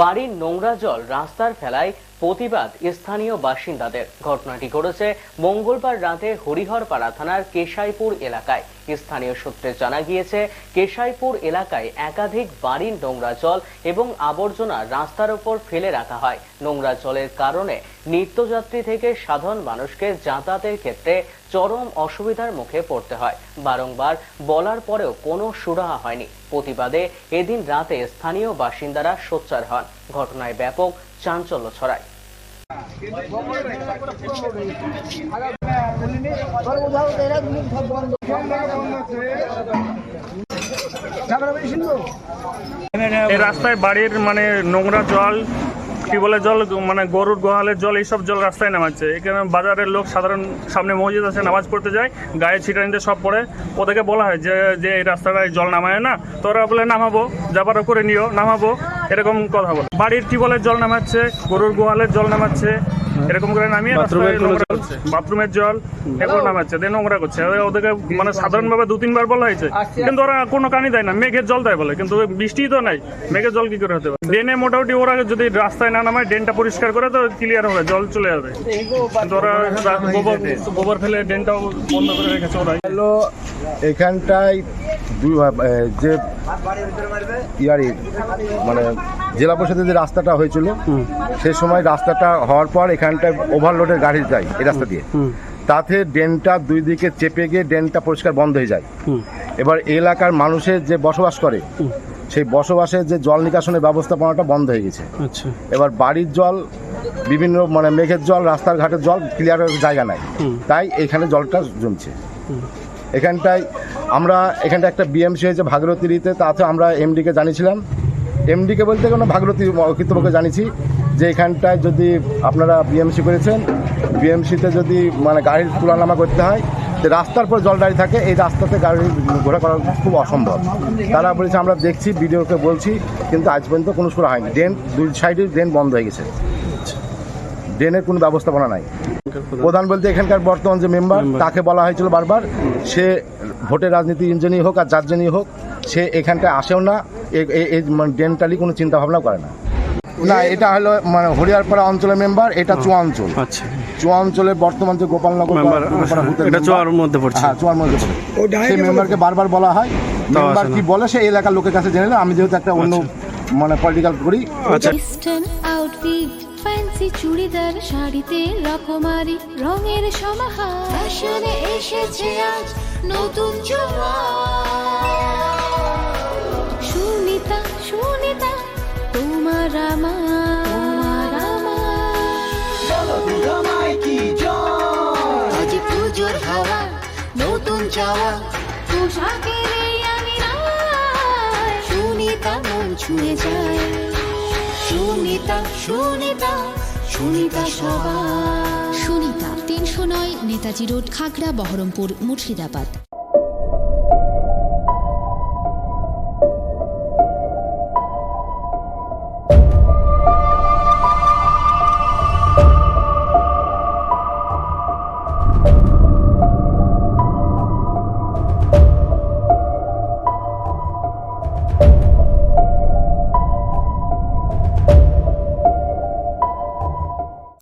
বাড়ির নোংরা জল রাস্তার ফেলায় প্রতিবাদ স্থানীয় বাসিন্দাদের। ঘটনাটি ঘটেছে মঙ্গলবার রাতে হরিহরপাড়া থানার কেশাইপুর এলাকায়। স্থানীয় সূত্রে জানা গিয়েছে, কেশাইপুর এলাকায় একাধিক বাড়ির নোংরা জল এবং আবর্জনা রাস্তার ওপর ফেলে রাখা হয়। নোংরা জলের কারণে নিত্যযাত্রী থেকে সাধারণ মানুষকে যাতায়াতের ক্ষেত্রে চরম অসুবিধার মুখে পড়তে হয়। বারংবার বলার পরেও কোনো সুরাহা হয়নি। প্রতিবাদে এদিন রাতে স্থানীয় বাসিন্দারা সোচ্চার হন। ঘটনায় ব্যাপক চাঞ্চল্য ছড়ায়। রাস্তায় বাড়ির মানে নোংরা জল টিউবওয়েলের জল মানে গরুর গোহালের জল, এইসব জল রাস্তায় নামাচ্ছে। এখানে বাজারের লোক সাধারণ সামনে মসজিদ আছে, নামাজ পড়তে যায়, গায়ে ছিটানিতে সব পড়ে। ওদেরকে বলা হয় যে যে এই রাস্তাটায় জল নামায় না, তো ওরা বলে, নামাবো যাবারও করে নিও, নামাবো। এরকম কথা বলে। বাড়ির টিউবওয়েলের জল নামাচ্ছে, গরুর গোহালের জল নামাচ্ছে। এরকম করে নামিয়ে বাথরুমের জল এগুলো নামাচ্ছে দিয়ে নোংরা করছে। ওদেরকে মানে সাধারণভাবে দু তিনবার বলা হয়েছে। কিন্তু ওরা কোনো কানি দেয় না মেঘের জল দেয় বলে। কিন্তু বৃষ্টি তো নাই মেঘের জল কি করে হতে পারে? ড্রেনে মোটামুটি ওরা যদি রাস্তায় না নামায় ড্রেনটা পরিষ্কার করে তো ক্লিয়ার হবে জল চলে যাবে। কিন্তু ওরা গোবর গোবর ফেলে ড্রেনটাও বন্ধ করে রেখেছে হলো এখানটায় যে ইয়ারি মানে জেলা পরিষদের যে রাস্তাটা হয়েছিল সেই সময় রাস্তাটা হওয়ার পর এখানটায় ওভারলোডের গাড়ি যায় এই রাস্তা দিয়ে। তাতে ড্রেনটা দুই দিকে চেপে গিয়ে ড্রেনটা পরিষ্কার বন্ধ হয়ে যায়। এবার এলাকার মানুষের যে বসবাস করে সেই বসবাসের যে জল নিকাশনের ব্যবস্থাপনাটা বন্ধ হয়ে গেছে। আচ্ছা। এবার বাড়ির জল বিভিন্ন মানে মেঘের জল রাস্তার ঘাটের জল ক্লিয়ারের জায়গা নাই। তাই এখানে জলটা জমছে। এখানটায় আমরা এখানটা একটা বিএমসি হয়েছে ভাগীরথীতে তাতে আমরা এমডিকে জানিয়েছিলাম। এমডিকে বলতে কোনো ভাগীরথী কৃতপক্ষে জানিয়েছি যে এখানটায় যদি আপনারা বিএমসি করেছেন বিএমসিতে যদি মানে গাড়ির তুলনামা করতে হয় যে রাস্তার পর জল দাঁড়িয়ে থাকে এই রাস্তাতে গাড়ি ঘোরা করা খুব অসম্ভব। তারা বলেছে আমরা দেখছি ভিডিওকে বলছি কিন্তু আজ পর্যন্ত কোনো সুরা হয়নি। ড্রেন দুই সাইডে ড্রেন বন্ধ হয়ে গেছে। ড্রেনের কোনো ব্যবস্থাপনা নাই। প্রধান বলতে এখানকার বর্তমান যে মেম্বার তাকে বলা হয়েছিল বারবার সে ভোটের রাজনীতি ইঞ্জিনই হোক আর যার জন্যই হোক সে এখানটায় আসেও না এই ডেন্টালি কোনো চিন্তা ভাবনা করে না। না এটা হলো মানে হরিয়ারপাড়া অঞ্চলের মেম্বার এটা চুয়া অঞ্চল। আচ্ছা। চুয়া অঞ্চলের বর্তমান যে গোপালনগর মেম্বার গোপালপাড়া এটা মেম্বার- মধ্যে পড়ছে। হ্যাঁ চুয়ার মধ্যে পড়ে। সেই মেম্বারকে বারবার বলা হয়। মেম্বার কি বলে সে এলাকার লোকের কাছে জেনে না আমি যেহেতু একটা অন্য মানে পলিটিক্যাল করি আচ্ছা। ফ্যান্সি চুড়িদার শাড়িতে রকমারি রঙের সমাহার। ফ্যাশনে এসেছে আজ নতুন সুনিতা পুজোর হাওয়া নতুন চাওয়া। পোশাকের এই আমিরায় সুনিতা মন ছুঁয়ে যায়। সুনিতা সুনিতা সুনিতা সবার। সুনিতা তিনশো নয় নেতাজি রোড খাগড়া বহরমপুর মুর্শিদাবাদ।